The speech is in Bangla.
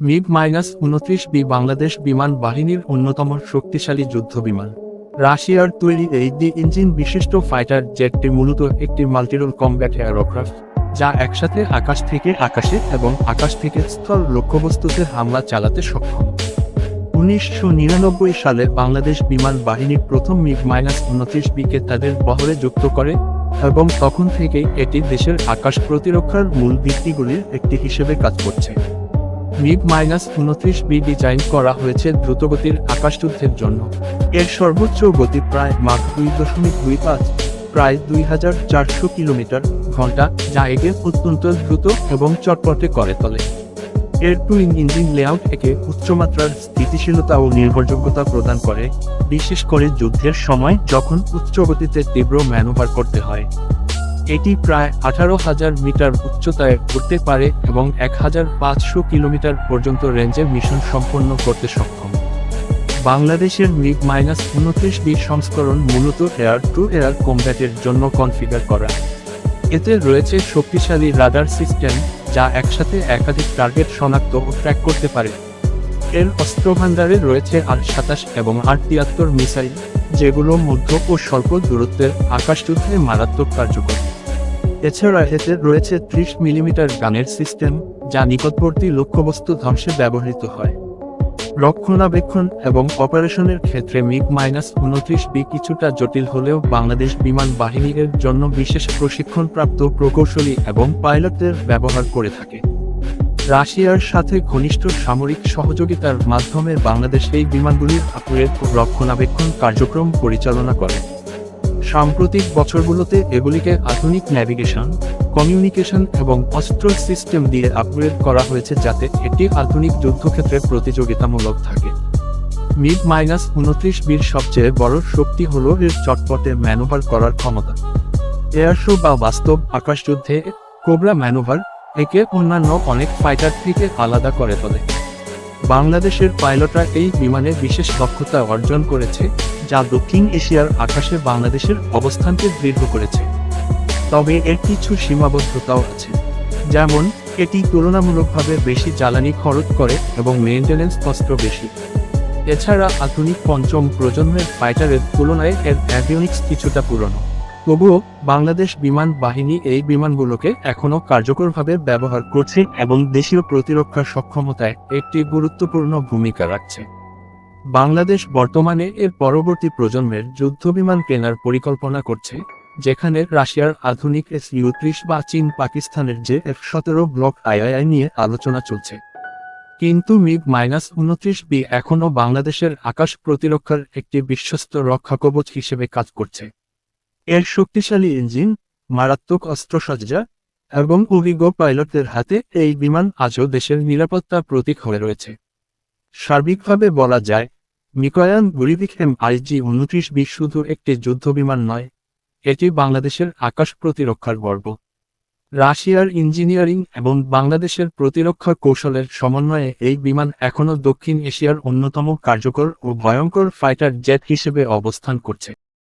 মিগ মাইনাস উনত্রিশ বি বাংলাদেশ বিমান বাহিনীর অন্যতম শক্তিশালী যুদ্ধ বিমান। রাশিয়ার তৈরি এই ডি ইঞ্জিন বিশিষ্ট ফাইটার জেটটি মূলত একটি মাল্টিরোল কমব্যাট এয়ারক্রাফট, যা একসাথে আকাশ থেকে আকাশে এবং আকাশ থেকে স্থল লক্ষ্যবস্তুতে হামলা চালাতে সক্ষম। উনিশশো নিরানব্বই সালে বাংলাদেশ বিমান বাহিনী প্রথম মিগ মাইনাস উনত্রিশ বিকে তাদের বহরে যুক্ত করে এবং তখন থেকেই এটি দেশের আকাশ প্রতিরক্ষার মূল ভিত্তিগুলির একটি হিসেবে কাজ করছে। মিগ মাইনাস উনত্রিশ বি ডিজাইন করা হয়েছে দ্রুতগতির আকাশযুদ্ধের জন্য। এর সর্বোচ্চ গতি প্রায় মাঘ দুই দশমিক দুই পাঁচ, প্রায় দুই হাজার চারশো কিলোমিটার ঘণ্টা, যা একে অত্যন্ত দ্রুত এবং চটপটে করে তোলে। এর টুইন ইঞ্জিন লেআউট একে উচ্চমাত্রার স্থিতিশীলতা ও নির্ভরযোগ্যতা প্রদান করে, বিশেষ করে যুদ্ধের সময় যখন উচ্চ গতিতে তীব্র ম্যানুভার করতে হয়। এটি প্রায় আঠারো হাজার মিটার উচ্চতায় উঠতে পারে এবং এক হাজার পাঁচশো কিলোমিটার পর্যন্ত রেঞ্জে মিশন সম্পন্ন করতে সক্ষম। বাংলাদেশের মিগ মাইনাস উনত্রিশ বি সংস্করণ মূলত এয়ার টু এয়ার কমব্যাটের জন্য কনফিগার করা। এতে রয়েছে শক্তিশালী রাডার সিস্টেম যা একসাথে একাধিক টার্গেট শনাক্ত ও ট্র্যাক করতে পারে। এর অস্ত্রভাণ্ডারে রয়েছে আর সাতাশ এবং আট তিয়াত্তর মিসাইল, যেগুলো মধ্য ও স্বল্প দূরত্বের আকাশ আকাশযুদ্ধে মারাত্মক কার্যকর। এছাড়া এতে রয়েছে ত্রিশ মিলিমিটার গানের সিস্টেম, যা নিকটবর্তী লক্ষ্যবস্তু ধ্বংসে ব্যবহৃত হয়। রক্ষণাবেক্ষণ এবং অপারেশনের ক্ষেত্রে মিগ মাইনাস উনত্রিশ বি কিছুটা জটিল হলেও বাংলাদেশ বিমান বাহিনী এর জন্য বিশেষ প্রশিক্ষণপ্রাপ্ত প্রকৌশলী এবং পাইলটদের ব্যবহার করে থাকে। রাশিয়ার সাথে ঘনিষ্ঠ সামরিক সহযোগিতার মাধ্যমে বাংলাদেশ এই বিমানগুলির আপগ্রেড রক্ষণাবেক্ষণ কার্যক্রম পরিচালনা করে। সাম্প্রতিক বছরগুলোতে এগুলিকে আধুনিক ন্যাভিগেশন কমিউনিকেশন এবং অস্ত্র সিস্টেম দিয়ে আপগ্রেড করা হয়েছে যাতে এটি আধুনিক যুদ্ধক্ষেত্রে প্রতিযোগিতামূলক থাকে। মিড মাইনাস উনত্রিশ বির সবচেয়ে বড় শক্তি হল এর চটপটে ম্যানুভার করার ক্ষমতা। এয়ার শো বা বাস্তব আকাশযুদ্ধে কোবরা ম্যানোভার একে অন্যান্য অনেক ফাইটার থেকে আলাদা করে তোলে বাংলাদেশের পাইলটরা এই বিমানে বিশেষ দক্ষতা অর্জন করেছে, যা দক্ষিণ এশিয়ার আকাশে বাংলাদেশের অবস্থানকে দৃঢ় করেছে। তবে এর কিছু সীমাবদ্ধতাও আছে, যেমন, এটি তুলনামূলকভাবে বেশি জ্বালানি খরচ করে এবং মেইনটেনেন্স কষ্ট বেশি। এছাড়া আধুনিক পঞ্চম প্রজন্মের ফাইটারের তুলনায় এর অ্যাভিওনিক্স কিছুটা পুরনো। তবুও বাংলাদেশ বিমান বাহিনী এই বিমানগুলোকে এখনও কার্যকরভাবে ব্যবহার করছে এবং দেশীয় প্রতিরক্ষা সক্ষমতায় একটি গুরুত্বপূর্ণ ভূমিকা রাখছে। বাংলাদেশ বর্তমানে এর পরবর্তী প্রজন্মের যুদ্ধবিমান কেনার পরিকল্পনা করছে, যেখানে রাশিয়ার আধুনিক এস ইউ ত্রিশ বা চীন পাকিস্তানের যে এফ সতেরো ব্লক আইআইআই নিয়ে আলোচনা চলছে। কিন্তু মিগ মাইনাস উনত্রিশ বি এখনও বাংলাদেশের আকাশ প্রতিরক্ষার একটি বিশ্বস্ত রক্ষাকবচ হিসেবে কাজ করছে। এর শক্তিশালী ইঞ্জিন, মারাত্মক অস্ত্রসজ্জা এবং অভিজ্ঞ পাইলটদের হাতে এই বিমান আজও দেশের নিরাপত্তা প্রতীক হয়ে রয়েছে। সার্বিকভাবে বলা যায়, Mikoyan Gurevich M I G উনত্রিশ বি শুধু একটি যুদ্ধবিমান নয়, এটি বাংলাদেশের আকাশ প্রতিরক্ষার গর্ব। রাশিয়ার ইঞ্জিনিয়ারিং এবং বাংলাদেশের প্রতিরক্ষা কৌশলের সমন্বয়ে এই বিমান এখনও দক্ষিণ এশিয়ার অন্যতম কার্যকর ও ভয়ঙ্কর ফাইটার জেট হিসেবে অবস্থান করছে।